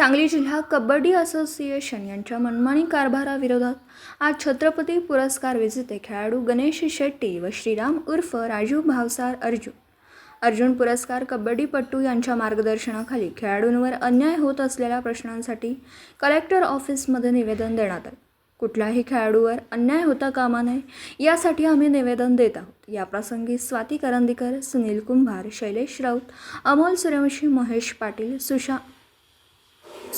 सांगली जिल्हा कबड्डी असोसिएशन यांच्या मनमानी कारभाराविरोधात आज छत्रपती पुरस्कार विजेते खेळाडू गणेश शेट्टी व श्रीराम उर्फ राजू भावसार अर्जुन. अर्जुन पुरस्कार कबड्डीपट्टू यांच्या मार्गदर्शनाखाली खेळाडूंवर अन्याय होत असलेल्या प्रश्नांसाठी कलेक्टर ऑफिसमध्ये निवेदन देण्यात आले. कुठल्याही खेळाडूवर अन्याय होता कामा नये यासाठी आम्ही निवेदन देत आहोत. याप्रसंगी स्वाती करंदीकर सुनील कुंभार शैलेश राऊत अमोल सूर्यवंशी महेश पाटील सुशा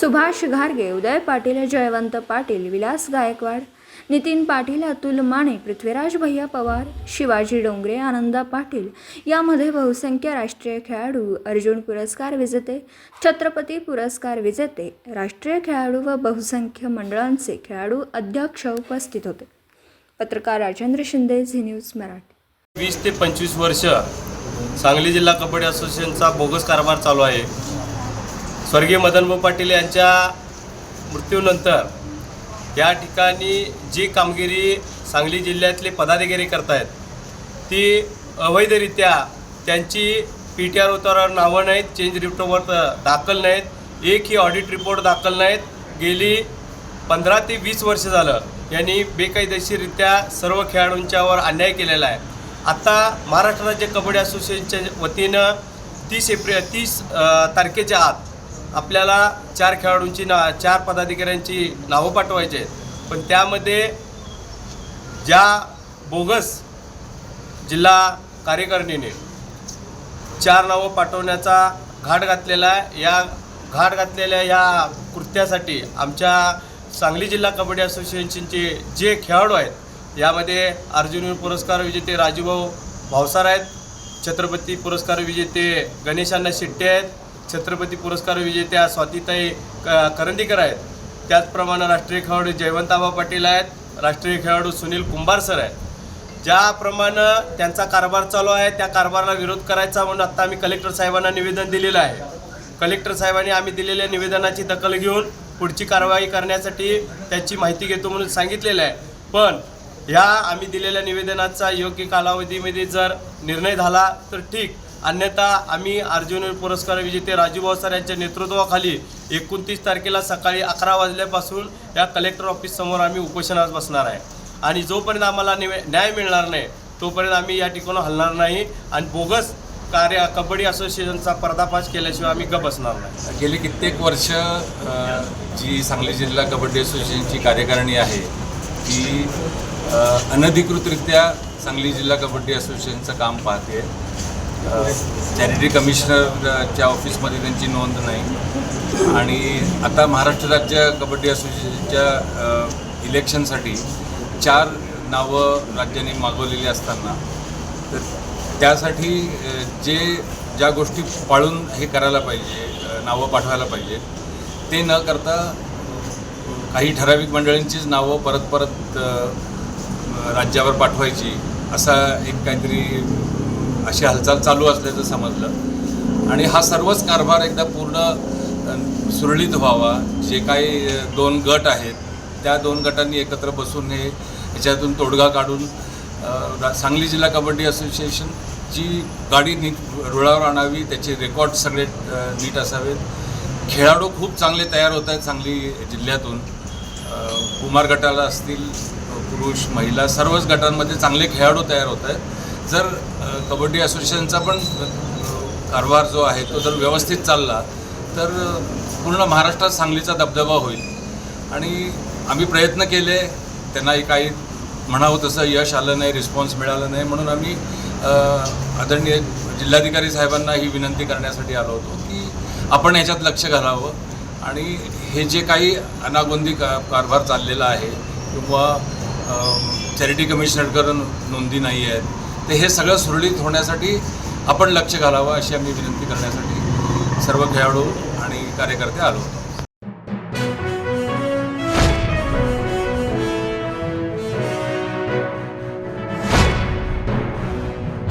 सुभाष घारगे उदय पाटील जयवंत पाटील विलास गायकवाड नितीन पाटील अतुल माने पृथ्वीराज भैया पवार शिवाजी डोंगरे आनंदा पाटील यामध्ये बहुसंख्य राष्ट्रीय खेळाडू अर्जुन पुरस्कार विजेते छत्रपती पुरस्कार विजेते राष्ट्रीय खेळाडू व बहुसंख्य मंडळांचे खेळाडू अध्यक्ष उपस्थित होते. पत्रकार राजेंद्र शिंदे झी न्यूज मराठी. वीस ते पंचवीस वर्ष सांगली जिल्हा कबड्डी असोसिएशनचा बोगस कारभार चालू आहे. स्वर्गीय मदनभाऊ पाटील यांच्या मृत्यूनंतर या ठिकाणी जी कामगिरी सांगली जिल्ह्यातले पदाधिकारी करतायत ती अवैधरित्या त्यांची पी टी आर उतारावर नावं नाहीत चेंज रिपोर्टवर दाखल नाहीत एकही ऑडिट रिपोर्ट दाखल नाहीत. गेली पंधरा ते वीस वर्ष झालं यांनी बेकायदेशीररित्या सर्व खेळाडूंच्यावर अन्याय केलेला आहे. आत्ता महाराष्ट्र राज्य कबड्डी असोसिएशनच्या वतीनं तीस एप्रिल तीस तारखेच्या आत आपल्याला चार खेळाडूंची ना चार पदाधिकाऱ्यांची नावं पाठवायची आहेत. पण त्यामध्ये ज्या बोगस जिल्हा कार्यकारिणीने चार नावं पाठवण्याचा घाट घातलेला आहे या घाट घातलेल्या या कृत्यासाठी आमच्या सांगली जिल्हा कबड्डी असोसिएशनचे जे खेळाडू आहेत यामध्ये अर्जुन पुरस्कार विजेते राजूभाऊ भावसार आहेत छत्रपती पुरस्कार विजेते गणेशांना शिट्टे आहेत छत्रपती पुरस्कार विजेत्या स्वातीताई क करंदीकर आहेत. त्याचप्रमाणे राष्ट्रीय खेळाडू जयवंताबा पाटील आहेत राष्ट्रीय खेळाडू सुनील कुंभार सर आहेत. ज्याप्रमाणे त्यांचा कारभार चालू आहे त्या कारभाराला विरोध करायचा म्हणून आत्ता आम्ही कलेक्टर साहेबांना निवेदन दिलेलं आहे. कलेक्टर साहेबांनी आम्ही दिलेल्या निवेदनाची दखल घेऊन पुढची कारवाई करण्यासाठी त्याची माहिती घेतो म्हणून सांगितलेलं आहे. पण ह्या आम्ही दिलेल्या निवेदनाचा योग्य कालावधीमध्ये जर निर्णय झाला तर ठीक. अन्यथा आम्ही अर्जुन पुरस्कार विजेते राजू भावसार यांच्या नेतृत्वाखाली एकोणतीस तारखेला सकाळी अकरा वाजल्यापासून या कलेक्टर ऑफिससमोर आम्ही उपोषणास बसणार आहे. आणि जोपर्यंत आम्हाला निवे न्याय मिळणार नाही तोपर्यंत आम्ही या ठिकाणी हलणार नाही आणि बोगस कार्य कबड्डी असोसिएशनचा पर्दाफाश केल्याशिवाय आम्ही गप बसणार नाही. गेली कित्येक वर्ष जी सांगली जिल्हा कबड्डी असोसिएशनची कार्यकारिणी आहे ती अनधिकृतरित्या सांगली जिल्हा कबड्डी असोसिएशनचं काम पाहते. चॅरिटी कमिशनरच्या ऑफिसमध्ये त्यांची नोंद नाही. आणि आता महाराष्ट्र राज्य कबड्डी असोसिएशनच्या इलेक्शनसाठी चार नावं राज्याने मागवलेली असताना तर त्यासाठी जे ज्या गोष्टी पाळून हे करायला पाहिजे नावं पाठवायला पाहिजे ते न करता काही ठराविक मंडळींचीच नावं परत परत राज्यावर पाठवायची असा एक काहीतरी अशी हालचाल चालू असल्याचं समजलं. आणि हा सर्वच कारभार एकदा पूर्ण सुरळीत व्हावा. जे काही दोन गट आहेत त्या दोन गटांनी एकत्र बसून हे याच्यातून तोडगा काढून सांगली जिल्हा कबड्डी असोसिएशनची गाडी नीट रुळावर आणावी त्याचे रेकॉर्ड सगळे नीट असावेत. खेळाडू खूप चांगले तयार होत आहेत सांगली जिल्ह्यातून. कुमार गटाला असतील पुरुष महिला सर्वच गटांमध्ये चांगले खेळाडू तयार होत आहेत. जर कबड्डी असोसिएशनचा पण कारभार जो आहे तो जर व्यवस्थित चालला तर पूर्ण महाराष्ट्रात सांगलीचा दबदबा होईल. आणि आम्ही प्रयत्न केले त्यांनाही काही म्हणावं तसं यश आलं नाही रिस्पॉन्स मिळाला नाही म्हणून आम्ही आदरणीय जिल्हाधिकारी साहेबांना ही विनंती करण्यासाठी आलो होतो की आपण ह्याच्यात लक्ष घालावं. आणि हे जे काही अनागोंदी का कारभार चाललेला आहे किंवा चॅरिटी कमिशनरकडून नोंदी नाही आहेत तर हे सगळं सुरळीत होण्यासाठी आपण लक्ष घालावं अशी आम्ही विनंती करण्यासाठी. सर्व खेळाडू आणि कार्यकर्ते आलो. होतो